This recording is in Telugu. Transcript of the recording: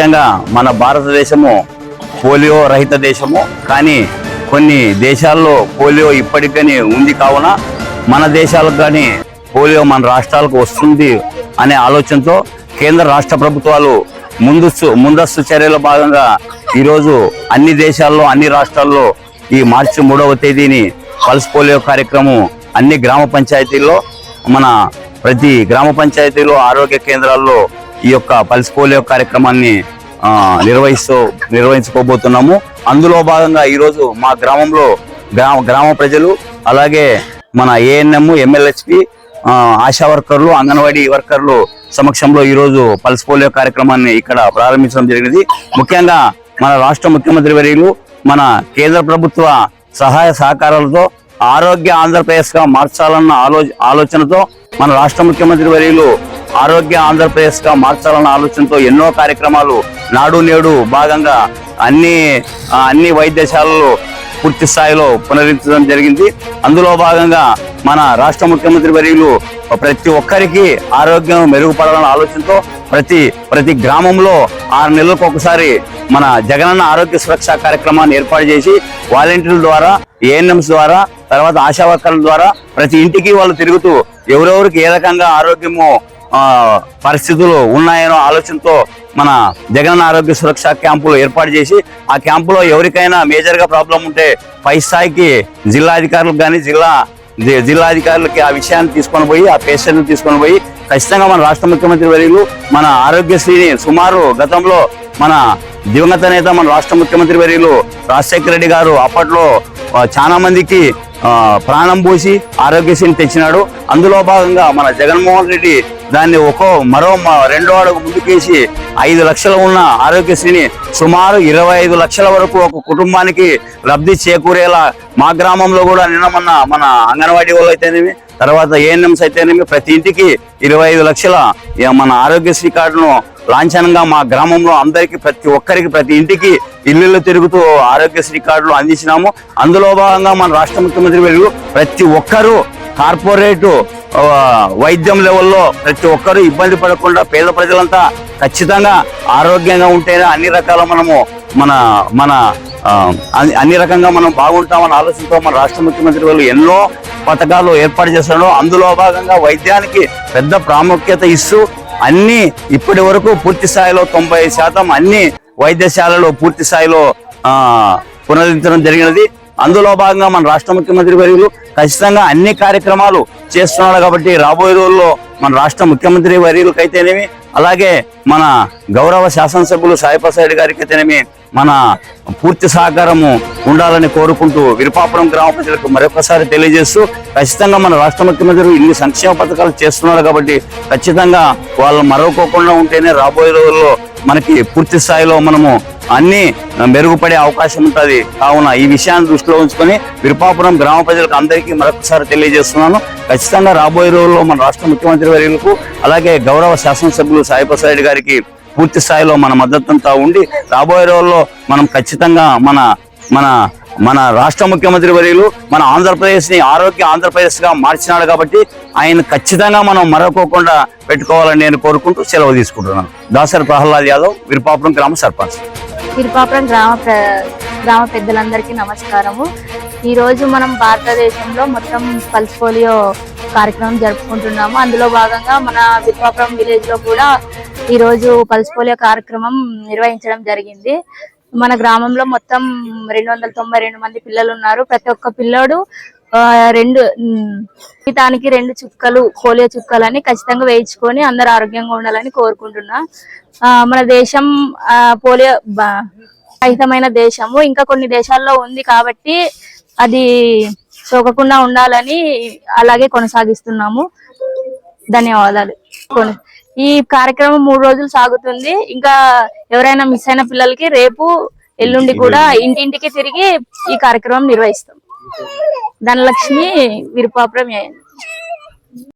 ముఖ్యంగా మన భారతదేశము పోలియో రహిత దేశము. కానీ కొన్ని దేశాల్లో పోలియో ఇప్పటికని ఉంది కావున మన దేశాలకు కానీ పోలియో మన రాష్ట్రాలకు వస్తుంది అనే ఆలోచనతో కేంద్ర రాష్ట్ర ప్రభుత్వాలు ముందస్తు ముందస్తు చర్యల భాగంగా ఈరోజు అన్ని దేశాల్లో అన్ని రాష్ట్రాల్లో ఈ మార్చి మూడవ తేదీని పల్స్ పోలియో కార్యక్రమం అన్ని గ్రామ పంచాయతీల్లో మన ప్రతి గ్రామ పంచాయతీలో ఆరోగ్య కేంద్రాల్లో ఈ యొక్క పల్స్ పోలియో కార్యక్రమాన్ని నిర్వహిస్తూ నిర్వహించుకోబోతున్నాము. అందులో భాగంగా ఈరోజు మా గ్రామంలో గ్రామ గ్రామ ప్రజలు అలాగే మన ఏఎన్ఎం ఎమ్మెల్యేస్పి ఆశా వర్కర్లు అంగన్వాడీ వర్కర్లు సమక్షంలో ఈరోజు పల్స్ పోలియో కార్యక్రమాన్ని ఇక్కడ ప్రారంభించడం జరిగింది ముఖ్యంగా మన రాష్ట్ర ముఖ్యమంత్రి వర్యులు మన కేంద్ర ప్రభుత్వ సహాయ సహకారాలతో ఆరోగ్య ఆంధ్రప్రదేశ్గా మార్చాలన్న ఆలో ఆలోచనతో మన రాష్ట్ర ముఖ్యమంత్రి వర్యులు ఆరోగ్య ఆంధ్రప్రదేశ్గా మార్చాలన్న ఆలోచనతో ఎన్నో కార్యక్రమాలు నాడు నేడు భాగంగా అన్ని అన్ని వైద్యశాలలు పూర్తి స్థాయిలో పునరుద్ధరించడం జరిగింది. అందులో భాగంగా మన రాష్ట్ర ముఖ్యమంత్రి వర్యులు ప్రతి ఒక్కరికి ఆరోగ్యం మెరుగుపడాలన్న ఆలోచనతో ప్రతి ప్రతి గ్రామంలో ఆరు నెలలకు ఒకసారి మన జగనన్న ఆరోగ్య సురక్ష కార్యక్రమాన్ని ఏర్పాటు చేసి వాలంటీర్ల ద్వారా ఏఎన్ఎంస్ ద్వారా తర్వాత ఆశా వర్కర్ల ద్వారా ప్రతి ఇంటికి వాళ్ళు తిరుగుతూ ఎవరెవరికి ఏ రకంగా ఆరోగ్యము పరిస్థితులు ఉన్నాయనో ఆలోచనతో మన జగన్ ఆరోగ్య సురక్ష క్యాంపులు ఏర్పాటు చేసి ఆ క్యాంపులో ఎవరికైనా మేజర్గా ప్రాబ్లం ఉంటే పై స్థాయికి జిల్లా అధికారులకు కానీ జిల్లా జి- జిల్లా అధికారులకి ఆ విషయాన్ని తీసుకొని పోయి ఆ పేషెంట్ని తీసుకొని పోయి ఖచ్చితంగా మన రాష్ట్ర ముఖ్యమంత్రి వర్యులు మన ఆరోగ్యశ్రీని సుమారు గతంలో మన దివంగత నేత మన రాష్ట్ర ముఖ్యమంత్రి వర్యులు రాజశేఖర రెడ్డి గారు అప్పట్లో చాలా మందికి ప్రాణం పోసి ఆరోగ్యశ్రీని తెచ్చినాడు. అందులో భాగంగా మన జగన్మోహన్ రెడ్డి దాన్ని ఒక్కో మరో రెండో అడుగు ముందుకేసి ఐదు లక్షలు ఉన్న ఆరోగ్యశ్రీని సుమారు ఇరవై ఐదు లక్షల వరకు ఒక కుటుంబానికి లబ్ధి చేకూరేలా మా గ్రామంలో కూడా నిన్న మొన్న మన అంగన్వాడీ వాళ్ళు అయితేనేమి తర్వాత ఏఎన్ఎంస్ అయితేనేమి ప్రతి ఇంటికి ఇరవై ఐదు లక్షల మన ఆరోగ్యశ్రీ కార్డును లాంఛనంగా మా గ్రామంలో అందరికి ప్రతి ఒక్కరికి ప్రతి ఇంటికి ఇల్లు తిరుగుతూ ఆరోగ్యశ్రీ కార్డులు అందించినాము. అందులో భాగంగా మన రాష్ట్ర ముఖ్యమంత్రి వర్యులు ప్రతి ఒక్కరూ కార్పొరేట్ వైద్యం లెవెల్లో ప్రతి ఒక్కరూ ఇబ్బంది పడకుండా పేద ప్రజలంతా ఖచ్చితంగా ఆరోగ్యంగా ఉంటేనే అన్ని రకాల మనము మన మన అన్ని- అన్ని రకంగా మనం బాగుంటామని ఆలోచనతో మన రాష్ట్ర ముఖ్యమంత్రి వాళ్ళు ఎన్నో పథకాలు ఏర్పాటు చేస్తున్నాడు అందులో భాగంగా వైద్యానికి పెద్ద ప్రాముఖ్యత ఇస్తూ అన్ని ఇప్పటి వరకు పూర్తి స్థాయిలో తొంభై శాతం అన్ని వైద్యశాలలో పూర్తి స్థాయిలో పునరుద్ధరించడం జరిగినది. అందులో భాగంగా మన రాష్ట్ర ముఖ్యమంత్రి వర్యులు ఖచ్చితంగా అన్ని కార్యక్రమాలు చేస్తున్నాడు కాబట్టి రాబోయే రోజుల్లో మన రాష్ట్ర ముఖ్యమంత్రి వర్యులకైతేనేమి అలాగే మన గౌరవ శాసనసభ్యులు సాయిప్రసాద్ గారికి అయితేనేమి మన పూర్తి సహకారము ఉండాలని కోరుకుంటూ విరుపాపురం గ్రామ ప్రజలకు మరొకసారి తెలియజేస్తూ ఖచ్చితంగా మన రాష్ట్ర ముఖ్యమంత్రి ఇన్ని సంక్షేమ పథకాలు చేస్తున్నారు కాబట్టి ఖచ్చితంగా వాళ్ళు మరొకోకుండా ఉంటేనే రాబోయే రోజుల్లో మనకి పూర్తి స్థాయిలో మనము అన్ని మెరుగుపడే అవకాశం ఉంటుంది. కావున ఈ విషయాన్ని దృష్టిలో ఉంచుకొని విరుపాపురం గ్రామ ప్రజలకు అందరికీ మరొకసారి తెలియజేస్తున్నాను. ఖచ్చితంగా రాబోయే రోజుల్లో మన రాష్ట్ర ముఖ్యమంత్రి వర్యులకు అలాగే గౌరవ శాసనసభ్యులు సాయిప్రసాద్ గారికి పూర్తి స్థాయిలో మన మద్దతంతా ఉండి రాబోయే రోజుల్లో మనం ఖచ్చితంగా మన మన మన రాష్ట్ర ముఖ్యమంత్రి వర్యులు మన ఆంధ్రప్రదేశ్ని ఆరోగ్య ఆంధ్రప్రదేశ్గా మార్చినాడు కాబట్టి ఆయన ఖచ్చితంగా మనం మరొకోకుండా పెట్టుకోవాలని నేను కోరుకుంటూ సెలవు తీసుకుంటున్నాను. దాసరి ప్రహ్లాద్ యాదవ్ విరుపాపురం గ్రామ సర్పంచ్. విరుపాపురం గ్రామ గ్రామ పెద్దలందరికీ నమస్కారము. ఈరోజు మనం భారతదేశంలో మొత్తం పల్స్ పోలియో కార్యక్రమం జరుపుకుంటున్నాము. అందులో భాగంగా మన విరుపాపురం విలేజ్లో కూడా ఈ రోజు పల్స్ పోలియో కార్యక్రమం నిర్వహించడం జరిగింది. మన గ్రామంలో మొత్తం రెండు వందల తొంభై రెండు మంది పిల్లలు ఉన్నారు ప్రతి ఒక్క పిల్లోడు రెండు జీతానికి రెండు చుక్కలు పోలియో చుక్కలని ఖచ్చితంగా వేయించుకొని అందరు ఆరోగ్యంగా ఉండాలని కోరుకుంటున్నా. ఆ, మన దేశం ఆ, పోలియో బ- రహితమైన దేశము. ఇంకా కొన్ని దేశాల్లో ఉంది కాబట్టి అది సోకకుండా ఉండాలని అలాగే కొనసాగిస్తున్నాము. ధన్యవాదాలు. కొన- ఈ కార్యక్రమం మూడు రోజులు సాగుతుంది. ఇంకా ఎవరైనా మిస్ అయిన పిల్లలకి రేపు ఎల్లుండి కూడా ఇంటింటికి తిరిగి ఈ కార్యక్రమం నిర్వహిస్తాం. ధనలక్ష్మి విరుపాపురం ఏ-